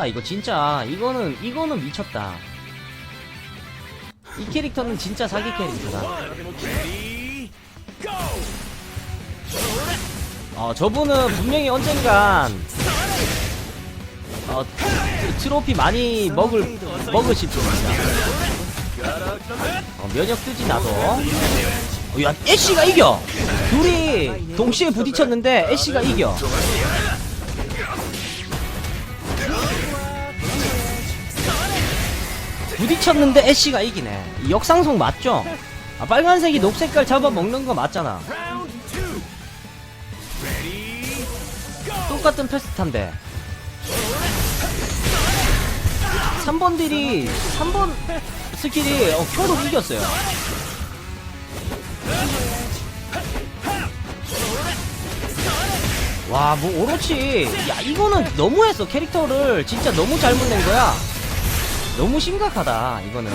미쳤다 이거 진짜. 이거는 이거는 미쳤다. 이 캐릭터는 진짜 사기 캐릭터다. 어 저분은 분명히 언젠간 어 트- 트로피 많이 먹을 먹으실 분입니다. 어, 면역 뜨지 나도. 어, 야 애쉬가 이겨! 둘이 동시에 부딪혔는데 애쉬가 이겨 부딪혔는데 애쉬가 이기네. 이 역상속 맞죠? 아 빨간색이 녹색깔 잡아먹는 거 맞잖아. 똑같은 패스탄데. 3번 딜이 3번 스킬이 어, 큐로 이겼어요. 와 뭐 오로치 야 이거는 너무했어. 캐릭터를 진짜 너무 잘못 낸 거야 너무 심각하다 이거는.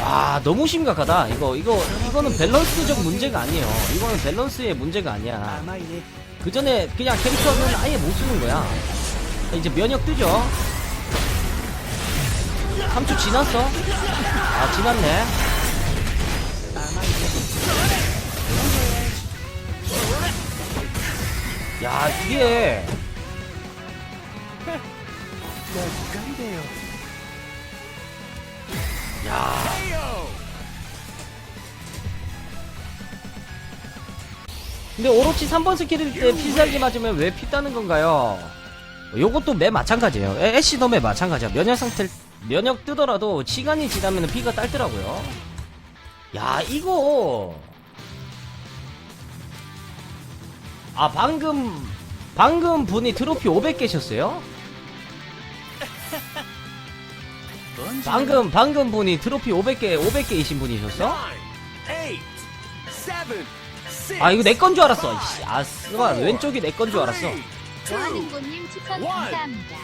와 너무 심각하다. 이거 이거 이거는 밸런스적 문제가 아니에요. 이거는 밸런스의 문제가 아니야. 그 전에 그냥 캐릭터는 아예 못 쓰는 거야. 이제 면역 뜨죠? 3초 지났어? 아 지났네 야 이게 야 근데 오로치 3번 스킬일 때 피살기 맞으면 왜 피 따는 건가요? 요것도 매 마찬가지예요. 애- 애쉬도 매 마찬가지야. 면역 상태 면역 뜨더라도 시간이 지나면 피가 딸더라고요. 야 이거 아 방금 방금 분이 트로피 500개셨어요? 방금 방금 분이 트로피 500개 500개이신 분이셨어? 아 이거 내 건 줄 알았어. 이씨, 아스가 왼쪽이 내 건 줄 알았어. 조아능고님 추천 감사합니다.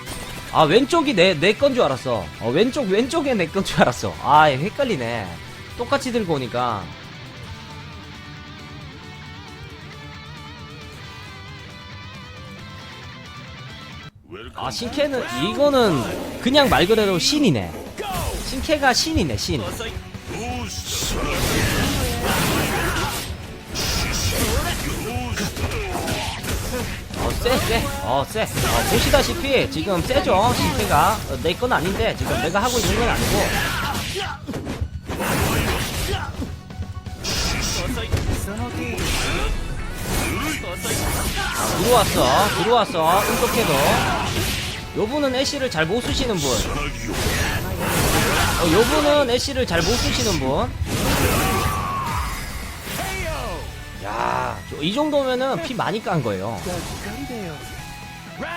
아 왼쪽이 내 내 건 줄 알았어. 어, 왼쪽 왼쪽에 내 건 줄 알았어. 아 헷갈리네. 똑같이 들고 오니까. 아 신캐는 이거는 그냥 말 그대로 신이네. 신캐가 신이네 신. 어, 쎄, 쎄. 어, 쎄. 어, 보시다시피 지금 쎄죠, 신캐가. 어, 내건 아닌데, 지금 내가 하고 있는 건 아니고. 아, 들어왔어, 들어왔어. 은똑해도. 요분은 애쉬를 잘 못 쓰시는 분. 어, 요분은 애쉬를 잘 못 쓰시는 분. 야, 저이 정도면은 피 많이 깐 거예요.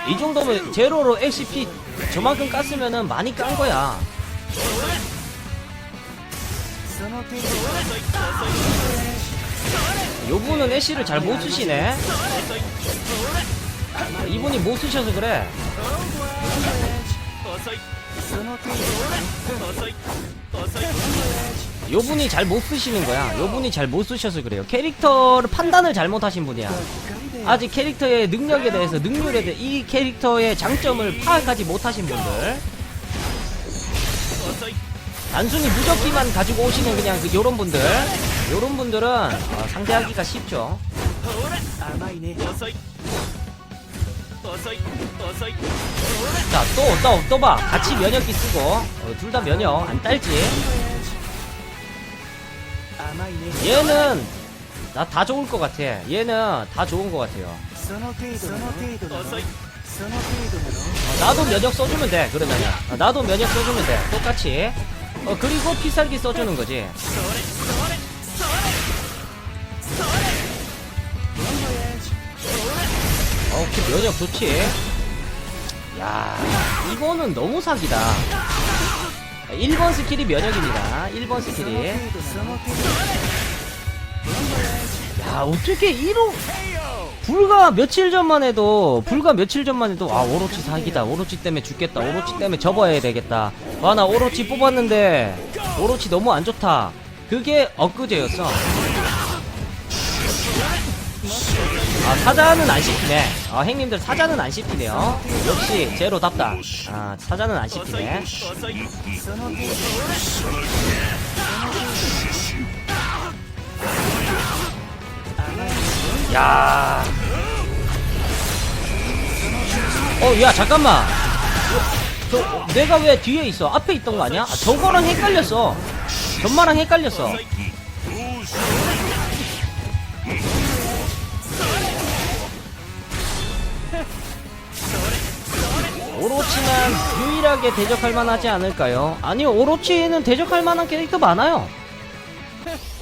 이 정도면 제로로 LCP 저만큼 깠으면은 많이 깐 거야. 요분은 애쉬를 잘 못 쓰시네. 이분이 못 쓰셔서 그래. 요분이 잘 못 쓰시는 거야. 요분이 잘 못 쓰셔서 그래요. 캐릭터를 판단을 잘못하신 분이야. 아직 캐릭터의 능력에 대해서 능률에 대해 이 캐릭터의 장점을 파악하지 못하신 분들 단순히 무적기만 가지고 오시는 그냥 그 요런 분들 요런 분들은 어, 상대하기가 쉽죠. 자 또 또 또 봐. 같이 면역기 쓰고 어, 둘 다 면역. 안 딸지. 얘는 나 다 좋을 것 같아. 얘는 다 좋은 것 같아요. 어, 나도 면역 써주면 돼 그러면은. 어, 나도 면역 써주면 돼. 똑같이. 어 그리고 피살기 써주는 거지 어그 면역 좋지. 야 이거는 너무 사기다. 1번 스킬이 면역입니다. 1번 스킬이. 야 어떻게 1호 불과 며칠 전만 해도 불과 며칠 전만 해도 아 오로치 사기다. 오로치 때문에 죽겠다. 오로치 때문에 접어야 되겠다. 아나 오로치 뽑았는데 오로치 너무 안 좋다. 그게 엊그제였어. 아, 사자는 안 씹히네. 아, 행님들 사자는 안 씹히네요. 역시 제로답다. 아, 사자는 안 씹히네. 야. 어, 야, 잠깐만. 저, 내가 왜 뒤에 있어? 앞에 있던 거 아니야? 아, 저거랑 헷갈렸어. 전마랑 헷갈렸어. 유일하게 대적할 만하지 않을까요? 아니요, 오로치는 대적할 만한 캐릭터 많아요.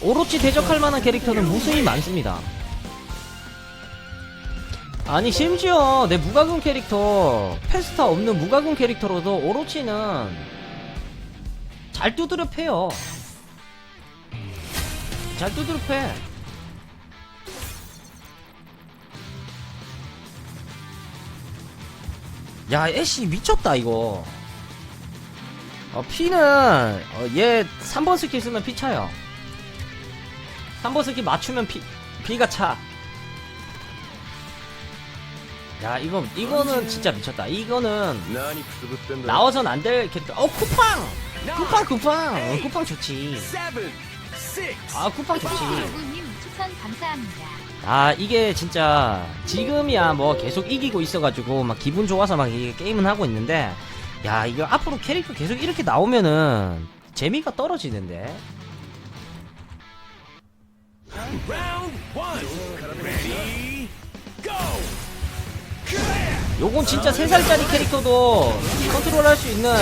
오로치 대적할 만한 캐릭터는 무수히 많습니다. 아니 심지어 내 무가군 캐릭터 페스타 없는 무가군 캐릭터로도 오로치는 잘 두드려 패요. 잘 두드려 패. 야 애쉬 미쳤다 이거. 어, 피는 어, 얘 3번 스킬 쓰면 피 차요 3번 스킬 맞추면 피, 피가 차 야, 이건, 이거는 진짜 미쳤다. 이거는, 나와선 안 될, 캐릭터. 어, 쿠팡! 쿠팡, 쿠팡! 어, 쿠팡 좋지. 아, 쿠팡 좋지. 아, 이게 진짜, 지금이야 뭐 계속 이기고 있어가지고, 막 기분 좋아서 막 게임은 하고 있는데, 야 이거 앞으로 캐릭터 계속 이렇게 나오면은 재미가 떨어지는데. 요건 진짜 3살짜리 캐릭터도 컨트롤 할 수 있는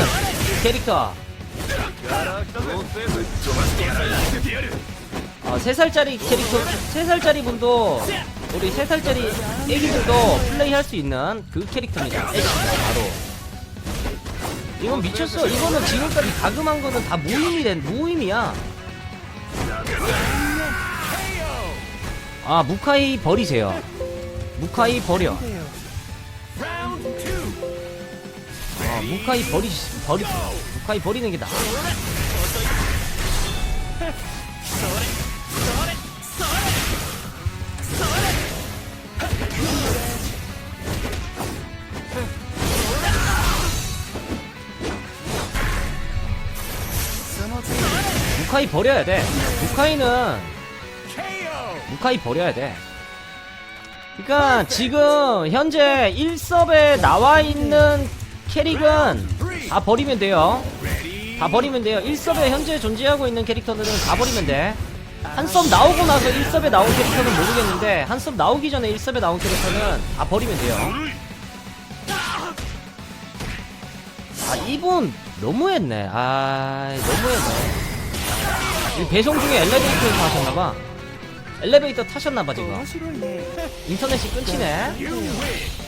캐릭터. 어, 3살짜리 캐릭터, 3살짜리 분도, 우리 3살짜리 애기들도 플레이 할 수 있는 그 캐릭터입니다. 애쉬가 바로. 이건 미쳤어. 이거는 지금까지 가금한 거는 다 무의미 된, 무의미야. 아, 무카이 버리세요. 무카이 버려. 아, 무카이 버리, 버리, 무카이 버리는 게 나아. 무카이 버려야 돼. 무카이는. 무카이 버려야 돼. 그러니까 지금 현재 1섭에 나와 있는 캐릭은 다 버리면 돼요. 다 버리면 돼요. 1섭에 현재 존재하고 있는 캐릭터들은 다 버리면 돼. 한섭 나오고 나서 1섭에 나온 캐릭터는 모르겠는데 한섭 나오기 전에 1섭에 나온 캐릭터는 다 버리면 돼요. 아 이분 너무했네. 아 너무했네. 이 배송 중에 엘리베이터에서 하셨나봐. 엘리베이터 타셨나봐 지금. 인터넷이 끊기네. win.